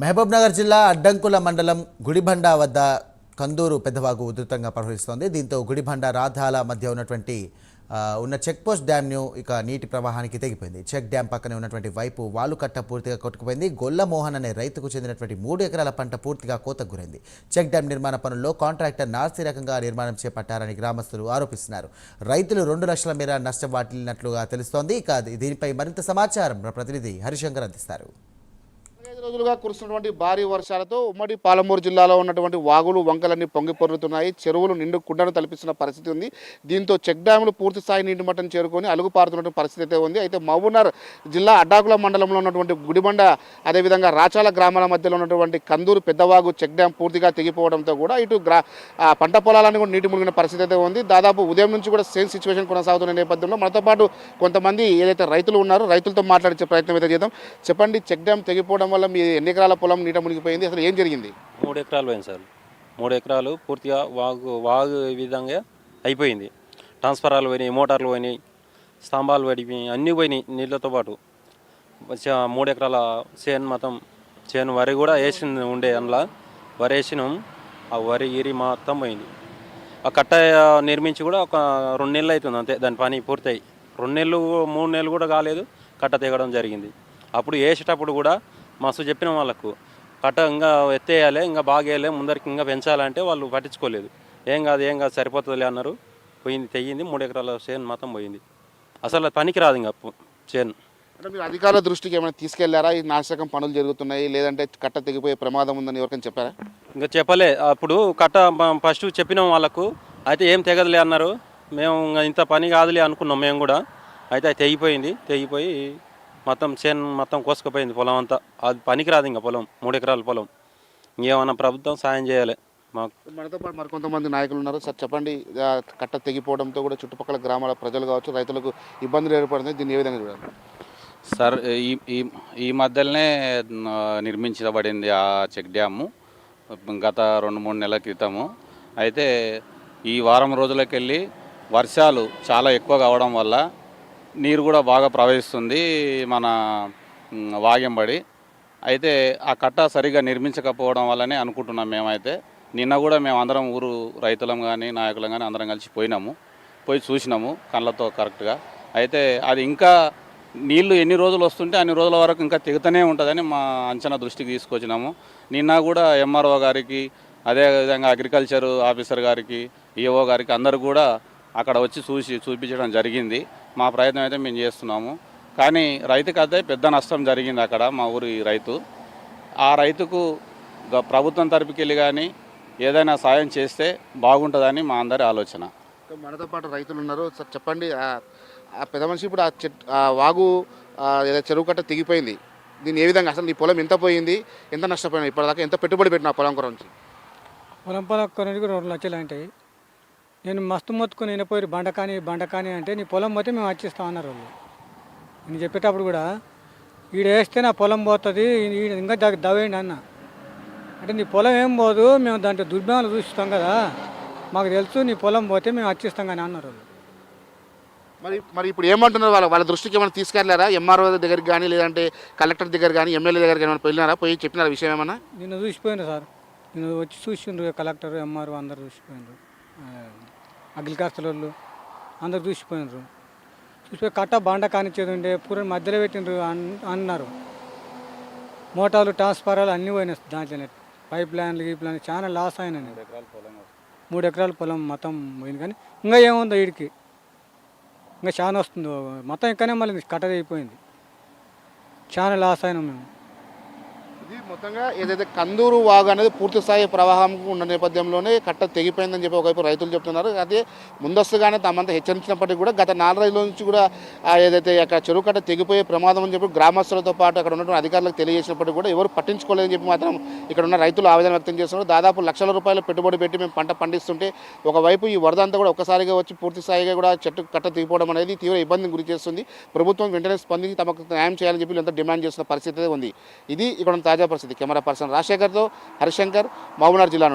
మహబూబ్నగర్ జిల్లా అడ్డంకుల మండలం గుడిబండ వద్ద కందూరు పెద్దవాగు ఉధృతంగా ప్రవహిస్తోంది. దీంతో గుడిబండ రాధాల మధ్య ఉన్నటువంటి ఉన్న చెక్పోస్ట్ డ్యామ్ను ఇక నీటి ప్రవాహానికి తెగిపోయింది. చెక్ డ్యామ్ పక్కనే ఉన్నటువంటి వైపు వాలు కట్ట పూర్తిగా కొట్టుకుపోయింది. గొల్లమోహన్ అనే రైతుకు చెందినటువంటి మూడు ఎకరాల పంట పూర్తిగా కోతకు గురైంది. చెక్ డ్యామ్ నిర్మాణ పనుల్లో కాంట్రాక్టర్ నార్సీ రకంగా నిర్మాణం చేపట్టారని గ్రామస్తులు ఆరోపిస్తున్నారు. రైతులు రెండు లక్షల మేర నష్టం వాటిల్లినట్లుగా తెలుస్తోంది. ఇక దీనిపై మరింత సమాచారం ప్రతినిధి హరిశంకర్ అందిస్తారు. ఐదు రోజులుగా కురుస్తున్నటువంటి భారీ వర్షాలతో ఉమ్మడి పాలమూరు జిల్లాలో ఉన్నటువంటి వాగులు వంకలన్నీ పొంగిపొర్లుతున్నాయి చెరువులు నిండు కుండను తలపిస్తున్న పరిస్థితి ఉంది. దీంతో చెక్ డ్యాములు పూర్తి స్థాయి నీటి మట్టం చేరుకొని అలుగుపారుతున్న పరిస్థితి అయితే ఉంది. అయితే మహబూబ్నగర్ జిల్లా అడ్డాకుల మండలంలో ఉన్నటువంటి గుడిబండ అదేవిధంగా రాచాల గ్రామాల మధ్యలో ఉన్నటువంటి కందూరు పెద్దవాగు చెక్ డ్యాం పూర్తిగా తెగిపోవడంతో కూడా ఇటు గ్రా పంట పొలాలన్నీ కూడా నీటి మునిగిన పరిస్థితి అయితే ఉంది. దాదాపు ఉదయం నుంచి కూడా సేమ్ సిచ్యువేషన్ కొనసాగుతున్న నేపథ్యంలో మనతో పాటు కొంతమంది ఏదైతే రైతులు ఉన్నారో రైతులతో మాట్లాడే ప్రయత్నం అయితే చేద్దాం. చెప్పండి చెక్ డ్యామ్ తెగిపోవడం వల్ల మీ ఎన్ని ఎకరాల పొలం నీట మునిగిపోయింది. అసలు ఏం జరిగింది? మూడు ఎకరాలు పోయింది సార్. మూడు ఎకరాలు పూర్తిగా వాగు వాగు విధంగా అయిపోయింది. ట్రాన్స్ఫరాలు పోయినాయి మోటార్లు పోయినాయి స్తంభాలు పడిపోయి అన్నీ పోయినాయి నీళ్ళతో పాటు. మూడు ఎకరాల చేను మొత్తం చేను వరి కూడా వేసింది ఉండే అందులో. వరి వేసినాం ఆ వరి ఇరి మొత్తం పోయింది. ఆ కట్ట నిర్మించి కూడా ఒక రెండు నెలలు అవుతుంది అంతే దాని పని పూర్తయి. రెండు నెలలు మూడు నెలలు కూడా కాలేదు కట్ట తెగడం జరిగింది. అప్పుడు వేసేటప్పుడు కూడా మస్తు చెప్పిన వాళ్ళకు కట్ట ఇంకా ఎత్తేయాలి ఇంకా బాగా వేయాలి ముందరికి ఇంకా పెంచాలంటే వాళ్ళు పట్టించుకోలేదు. ఏం కాదు ఏం కాదు సరిపోతుందిలే అన్నారు. పోయింది తెగింది మూడు ఎకరాల చేను మొత్తం పోయింది. అసలు పనికి రాదు ఇంకా చేను. అంటే మీరు అధికారుల దృష్టికి ఏమైనా తీసుకెళ్ళారా? ఈ నాశకం పనులు జరుగుతున్నాయి లేదంటే కట్ట తెగిపోయే ప్రమాదం ఉందని ఎవరికైనా చెప్పారా? ఇంకా చెప్పలే. అప్పుడు కట్ట ఫస్ట్ చెప్పినాం వాళ్ళకు అయితే ఏం తెగదులే అన్నారు. మేము ఇంకా ఇంత పని కాదులే అనుకున్నాం మేము కూడా. అయితే అది తెగిపోయింది తెగిపోయి మొత్తం చేను మొత్తం కోసుకుపోయింది పొలం అంతా. అది పనికి రాదు ఇంకా పొలం మూడు ఎకరాల పొలం. ఇంకేమన్నా ప్రభుత్వం సాయం చేయాలి. మాకు మనతో పాటు మరికొంతమంది నాయకులు ఉన్నారు. సార్ చెప్పండి. కట్ట తెగిపోవడంతో కూడా చుట్టుపక్కల గ్రామాల ప్రజలు కావచ్చు రైతులకు ఇబ్బందులు ఏర్పడుతుంది దీన్ని ఏ విధంగా చూడాలి? సార్ ఈ ఈ ఈ మధ్యలోనే నిర్మించబడింది ఆ చెక్ డ్యాము. గత రెండు మూడు నెలల క్రితము. అయితే ఈ వారం రోజులకెళ్ళి వర్షాలు చాలా ఎక్కువ కావడం వల్ల నీరు కూడా బాగా ప్రవహిస్తుంది మన మ్, వాగంబడి. అయితే ఆ కట్ట సరిగా నిర్మించకపోవడం వల్లనే అనుకుంటున్నాం మేమైతే. నిన్న కూడా మేము అందరం ఊరు రైతులం కానీ నాయకులం కానీ అందరం కలిసి పోయినాము. పోయి చూసినాము కళ్ళతో కరెక్ట్గా. అయితే అది ఇంకా నీళ్ళు ఎన్ని రోజులు వస్తుంటే అన్ని రోజుల వరకు ఇంకా తెగుతూనే ఉంటుందని మా అంచనా దృష్టికి తీసుకొచ్చినాము. నిన్న కూడా ఎంఆర్ఓ గారికి అదేవిధంగా అగ్రికల్చర్ ఆఫీసర్ గారికి ఈఓ గారికి అందరు కూడా అక్కడ వచ్చి చూసి చూపించడం జరిగింది. మా ప్రయత్నం అయితే మేము చేస్తున్నాము. కానీ రైతుకి అదే పెద్ద నష్టం జరిగింది అక్కడ మా ఊరి రైతు. ఆ రైతుకు ప్రభుత్వం తరపుకి వెళ్ళి కానీ ఏదైనా సాయం చేస్తే బాగుంటుందని మా అందరి ఆలోచన. మనతో పాటు రైతులు ఉన్నారు. సార్ చెప్పండి ఆ పెద్ద మనిషి ఇప్పుడు ఆ చెట్ ఆ వాగు ఆ, ఏదైతే చెరువు కట్ట తెగిపోయింది. దీన్ని ఏ విధంగా అసలు నీ పొలం ఎంత పోయింది ఎంత నష్టపోయినా ఇప్పటిదాకా ఎంత పెట్టుబడి పెట్టిన పొలం గురించి పొలం పొలం కొనేది కూడా రెండు లక్షలు ఉంటాయి నేను మస్తు మొత్తుకుని నేను పోయి బండ కానీ బండ కానీ అంటే నీ పొలం పోతే మేము వచ్చిస్తాం అన్నారు వాళ్ళు. నేను చెప్పేటప్పుడు కూడా ఈడ వేస్తే నా పొలం పోతుంది ఈడ ఇంకా దవేయండి అన్న. అంటే నీ పొలం ఏం పోదు మేము దాంట్లో దుర్భాలు చూస్తాం కదా మాకు తెలుసు నీ పొలం పోతే మేము వచ్చిస్తాం కానీ అన్నారు వాళ్ళు. మరి మరి ఇప్పుడు ఏమంటున్నారు వాళ్ళ వాళ్ళ దృష్టికి ఏమైనా తీసుకెళ్ళారా? ఎంఆర్ఓ దగ్గరికి కానీ లేదంటే కలెక్టర్ దగ్గర కానీ ఎమ్మెల్యే దగ్గరికి ఏమైనా వెళ్ళినారా పోయి చెప్పినారా విషయం ఏమన్నా? నిన్ను చూసిపోయిండ్రు సార్. నిన్ను వచ్చి చూసిండ్రు కలెక్టర్ ఎంఆర్ఓ అందరు చూసిపోయినరు అగ్రికల్చర్ వాళ్ళు అందరు చూసిపోయినరు. చూసిపోయి కట్ట బండ కానిచ్చేది ఉండే పూర మధ్యలో పెట్టిండ్రు అన్ అన్నారు. మోటార్లు ట్రాన్స్ఫారాలు అన్నీ పోయినాయి దాంట్లోనే. పైప్ లైన్లు గీప్ లైన్లు చాలా లాస్ అయినా మూడు ఎకరాల పొలం మొత్తం పోయింది కానీ ఇంకా ఏముందో వీడికి ఇంకా చాలా వస్తుంది. మొత్తం ఇక్కడనే మళ్ళీ కట్ట అయిపోయింది చాలా లాస్ అయినాం మేము. ఇది మొత్తంగా ఏదైతే కందూరు వాగు అనేది పూర్తి స్థాయి ప్రవాహం ఉన్న నేపథ్యంలోనే కట్ట తెగిపోయిందని చెప్పి ఒకవైపు రైతులు చెప్తున్నారు. అదే ముందస్తుగానే తమంతా హెచ్చరించినప్పటికీ కూడా గత నాలుగు రోజుల నుంచి కూడా ఏదైతే అక్కడ చెరువు కట్ట తెగిపోయే ప్రమాదం అని చెప్పి గ్రామస్తులతో పాటు అక్కడ ఉన్నటువంటి అధికారులకు తెలియజేసినప్పటికీ కూడా ఎవరు పట్టించుకోలేదని చెప్పి మాత్రం ఇక్కడ ఉన్న రైతులు ఆవేదన వ్యక్తం చేస్తున్నారు. దాదాపు లక్షల రూపాయలు పెట్టుబడి పెట్టి మేము పంట పండిస్తుంటే ఒకవైపు ఈ వరద అంతా కూడా ఒక్కసారిగా వచ్చి పూర్తి స్థాయిగా కూడా చెట్టు కట్ట తెగిపోవడం అనేది తీవ్ర ఇబ్బందిని గురి చేస్తుంది. ప్రభుత్వం వెంటనే స్పందించి తమకు న్యాయం చేయాలని చెప్పి ఎంత డిమాండ్ చేస్తున్న పరిస్థితి ఉంది. ఇది ఇక్కడ తాజా తాజా పరిస్థితి. కెమెరా పర్సన్ రాజశేఖర్తో హరిశంకర్ మహబూబ్నగర్ జిల్లా నుండి.